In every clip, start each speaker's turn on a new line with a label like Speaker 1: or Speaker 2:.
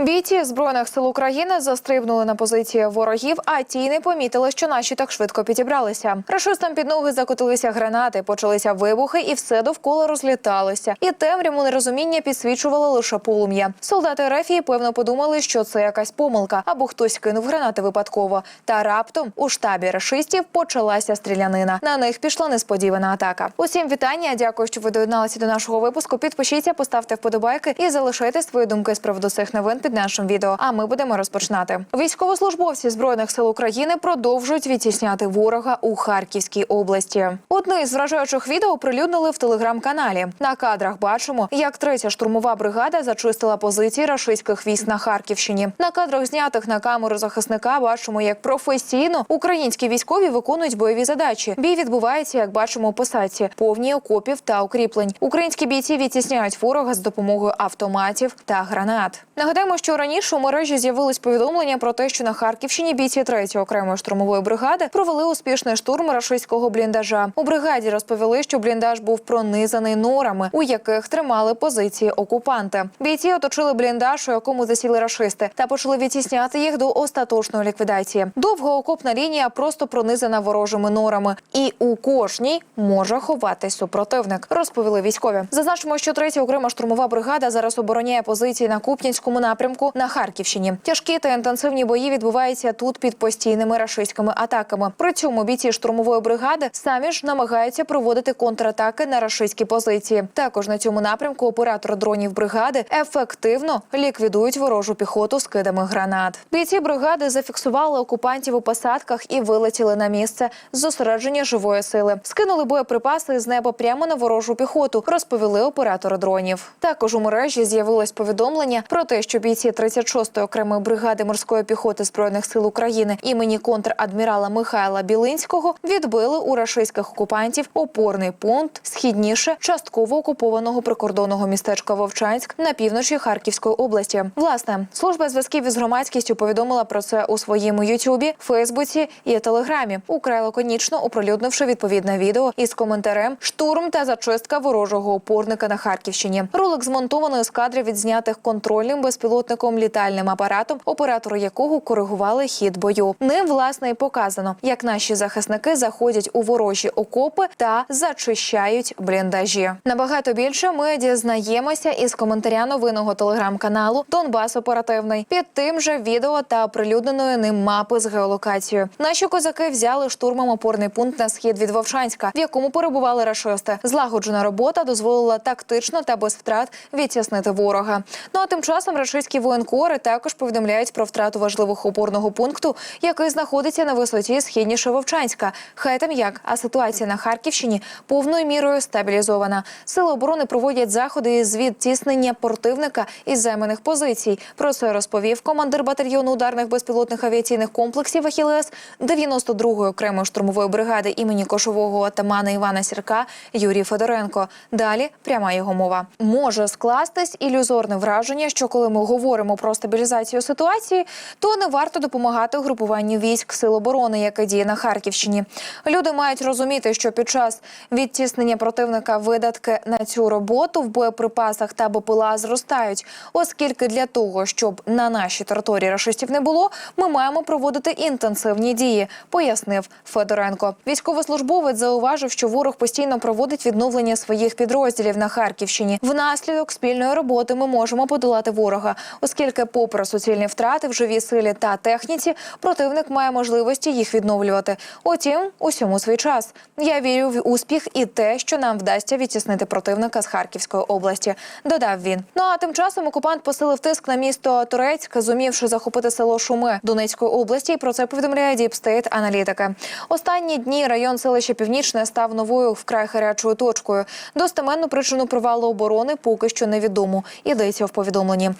Speaker 1: Бійці збройних сил України застрибнули на позиції ворогів, а ті не помітили, що наші так швидко підібралися. Рашистам під ноги закотилися гранати, почалися вибухи, і все довкола розліталося. І темряву нерозуміння підсвічувало лише полум'я. Солдати Рефії певно подумали, що це якась помилка, або хтось кинув гранати випадково. Та раптом у штабі рашистів почалася стрілянина. На них пішла несподівана атака. Усім вітання. Дякую, що ви доєдналися до нашого випуску. Підпишіться, поставте вподобайки і залишайте свої думки з приводу цих новин нашим відео. А ми будемо розпочинати. Військовослужбовці збройних сил України продовжують відтісняти ворога у Харківській області. Одне із вражаючих відео оприлюднили в телеграм-каналі. На кадрах бачимо, як третя штурмова бригада зачистила позиції рашистських військ на Харківщині. На кадрах знятих на камеру захисника бачимо, як професійно українські військові виконують бойові задачі. Бій відбувається, як бачимо, у посадці, повні окопів та укріплень. Українські бійці відтісняють ворога з допомогою автоматів та гранат. Нагадаємо, що раніше у мережі з'явились повідомлення про те, що на Харківщині бійці 3-ї окремої штурмової бригади провели успішний штурм рашистського бліндажа. У бригаді розповіли, що бліндаж був пронизаний норами, у яких тримали позиції окупанти. Бійці оточили бліндаж, у якому засіли рашисти, та почали відтісняти їх до остаточної ліквідації. Довга окопна лінія просто пронизана ворожими норами, і у кожній може ховатись супротивник. Розповіли військові. Зазначимо, що третя окрема штурмова бригада зараз обороняє позиції на Куп'янському напрямку на Харківщині. Тяжкі та інтенсивні бої відбуваються тут під постійними рашистськими атаками. При цьому бійці штурмової бригади самі ж намагаються проводити контратаки на рашистські позиції. Також на цьому напрямку оператори дронів бригади ефективно ліквідують ворожу піхоту скидами гранат. Бійці бригади зафіксували окупантів у посадках і вилетіли на місце зосередження живої сили. Скинули боєприпаси з неба прямо на ворожу піхоту. Розповіли оператори дронів. Також у мережі з'явилось повідомлення про те, що бійці 36-ї окремої бригади морської піхоти збройних сил України імені контрадмірала Михайла Білинського відбили у рашистських окупантів опорний пункт східніше частково окупованого прикордонного містечка Вовчанськ на півночі Харківської області. Власне, служба зв'язків із громадськістю повідомила про це у своєму Ютубі, Фейсбуці і Телеграмі, украй лаконічно оприлюднивши відповідне відео із коментарем Штурм та зачистка ворожого опорника на Харківщині. Ролик змонтований з кадрів відзнятих контрольним безпілотником літальним апаратом, оператори якого коригували хід бою. Ним власне і показано, як наші захисники заходять у ворожі окопи та зачищають бліндажі. Набагато більше ми дізнаємося із коментаря новинного телеграм-каналу Донбас Оперативний під тим же відео та оприлюдненої ним мапи з геолокацією. Наші козаки взяли штурмом опорний пункт на схід від Вовчанська, в якому перебували рашисти. Злагоджена робота дозволила тактично та без втрат відтіснити ворога. Ну а тим часом рашистські воєнкори також повідомляють про втрату важливого опорного пункту, який знаходиться на висоті східніше Вовчанська. Хай там як, а ситуація на Харківщині повною мірою стабілізована. Сили оборони проводять заходи із відтіснення противника із займаних позицій. Про це розповів командир батальйону ударних безпілотних авіаційних комплексів «Ахілес» 92-ї окремої штурмової бригади імені кошового отамана Івана Сірка Юрій Федоренко. Далі пряма його мова може скластись ілюзорне враження, що коли ми говоримо про стабілізацію ситуації, то не варто допомагати угрупуванню військ сил оборони, яке діє на Харківщині. Люди мають розуміти, що під час відтіснення противника видатки на цю роботу в боєприпасах та БПЛА зростають, оскільки для того, щоб на нашій території рашистів не було, ми маємо проводити інтенсивні дії, пояснив Федоренко. Військовослужбовець зауважив, що ворог постійно проводить відновлення своїх підрозділів на Харківщині. Внаслідок спільної роботи ми можемо подолати ворога, оскільки, попри суцільні втрати в живій силі та техніці, противник має можливості їх відновлювати. Утім, усьому свій час. Я вірю в успіх і те, що нам вдасться відтіснити противника з Харківської області. Додав він. Ну а тим часом окупант посилив тиск на місто Турецьк, зумівши захопити село Шуми Донецької області. І про це повідомляє Діпстейт аналітики. Останні дні район селища Північне став новою вкрай гарячою точкою. Достеменну причину провалу оборони поки що невідомо. Йдеться в повідомленні.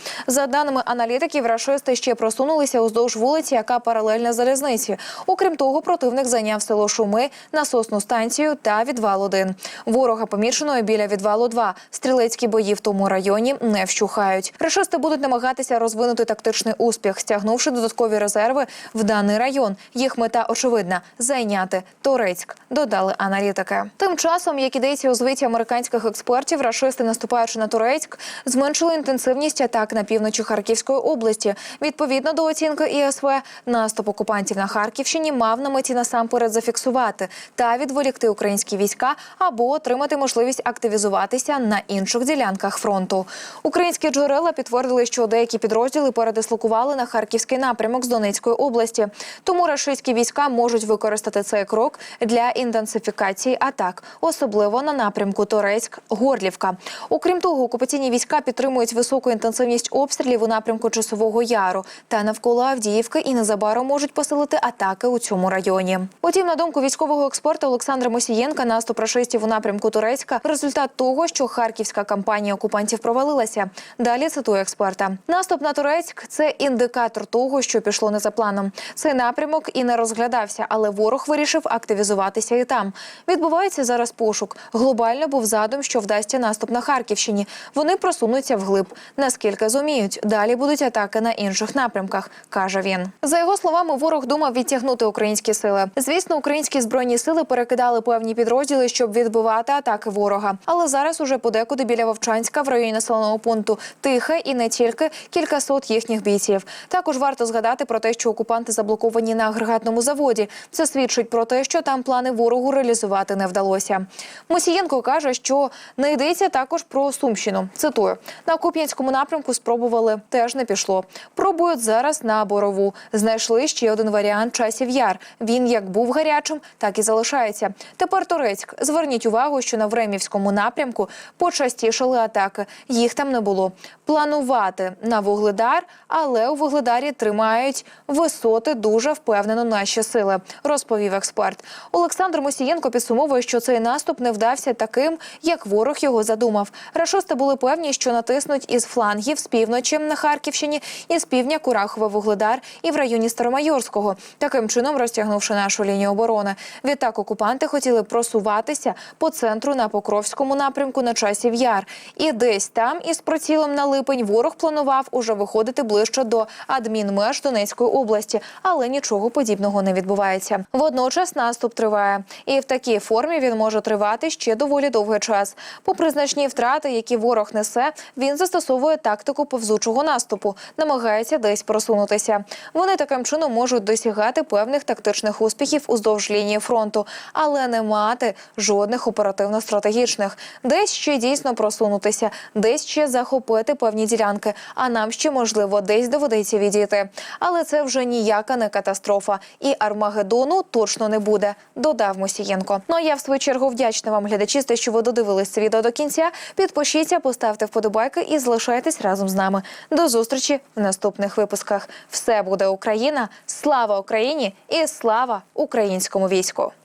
Speaker 1: За даними аналітиків, рашисти ще просунулися уздовж вулиці, яка паралельна залізниці. Окрім того, противник зайняв село Шуми, насосну станцію та відвал 1 Ворога помічено біля відвалу 2 Стрілецькі бої в тому районі не вщухають. Рашисти будуть намагатися розвинути тактичний успіх, стягнувши додаткові резерви в даний район. Їх мета очевидна зайняти Торецьк. Додали аналітики. Тим часом, як ідеться у звіті американських експертів, рашисти, наступаючи на Турецьк, зменшили інтенсивність атак на півночі півночі Харківської області. Відповідно до оцінки ІСВ, наступ окупантів на Харківщині мав на меті насамперед зафіксувати та відволікти українські війська або отримати можливість активізуватися на інших ділянках фронту. Українські джерела підтвердили, що деякі підрозділи передислокували на харківський напрямок з Донецької області. Тому рашистські війська можуть використати цей крок для інтенсифікації атак, особливо на напрямку Торецьк-Горлівка. Окрім того, окупаційні війська підтримують високу інтенсивність обстрілів у напрямку Часового Яру та навколо Авдіївки і незабаром можуть посилити атаки у цьому районі. Утім, на думку військового експерта Олександра Мосієнка, наступ рашистів у напрямку Турецька результат того, що харківська кампанія окупантів провалилася. Далі цитую експерта: наступ на Турецьк це індикатор того, що пішло не за планом. Цей напрямок і не розглядався, але ворог вирішив активізуватися і там. Відбувається зараз пошук. Глобально був задум, що вдасться наступ на Харківщині. Вони просунуться вглиб. Наскільки зуміють, далі будуть атаки на інших напрямках, каже він. За його словами, ворог думав відтягнути українські сили. Звісно, українські збройні сили перекидали певні підрозділи, щоб відбивати атаки ворога. Але зараз уже подекуди біля Вовчанська в районі населеного пункту тихе і не тільки кількасот їхніх бійців. Також варто згадати про те, що окупанти заблоковані на агрегатному заводі. Це свідчить про те, що там плани ворогу реалізувати не вдалося. Мосієнко каже, що не йдеться також про Сумщину. Цитую на Куп'янському напрямку. Спробували теж не пішло. Пробують зараз на борову. Знайшли ще один варіант часів яр. Він як був гарячим, так і залишається. Тепер Турецьк. Зверніть увагу, що на Времівському напрямку почастішали атаки. Їх там не було. Планувати на вугледар, але у вугледарі тримають висоти дуже впевнено наші сили, розповів експерт. Олександр Мосієнко підсумовує, що цей наступ не вдався таким, як ворог його задумав. Рашисти були певні, що натиснуть із флангів з півночі на Харківщині і з півдня Курахове Вугледар і в районі Старомайорського, таким чином розтягнувши нашу лінію оборони. Відтак окупанти хотіли просуватися по центру на Покровському напрямку на часів яр. І десь там із прицілом на липень ворог планував уже виходити ближче до адмінмеж Донецької області, але нічого подібного не відбувається. Водночас наступ триває, і в такій формі він може тривати ще доволі довгий час. Попри значні втрати, які ворог несе, він застосовує тактику повзучого наступу, намагається десь просунутися. Вони таким чином можуть досягати певних тактичних успіхів уздовж лінії фронту, але не мати жодних оперативно-стратегічних. Десь ще дійсно просунутися, десь ще захопити певні ділянки. А нам ще можливо десь доведеться відійти. Але це вже ніяка не катастрофа, і Армагеддону точно не буде. Додав Мосієнко. Ну а я в свою чергу вдячна вам, глядачі, що ви додивились це відео до кінця. Підпишіться, поставте вподобайки і залишайтесь разом з нами. До зустрічі в наступних випусках. Все буде Україна! Слава Україні і слава українському війську!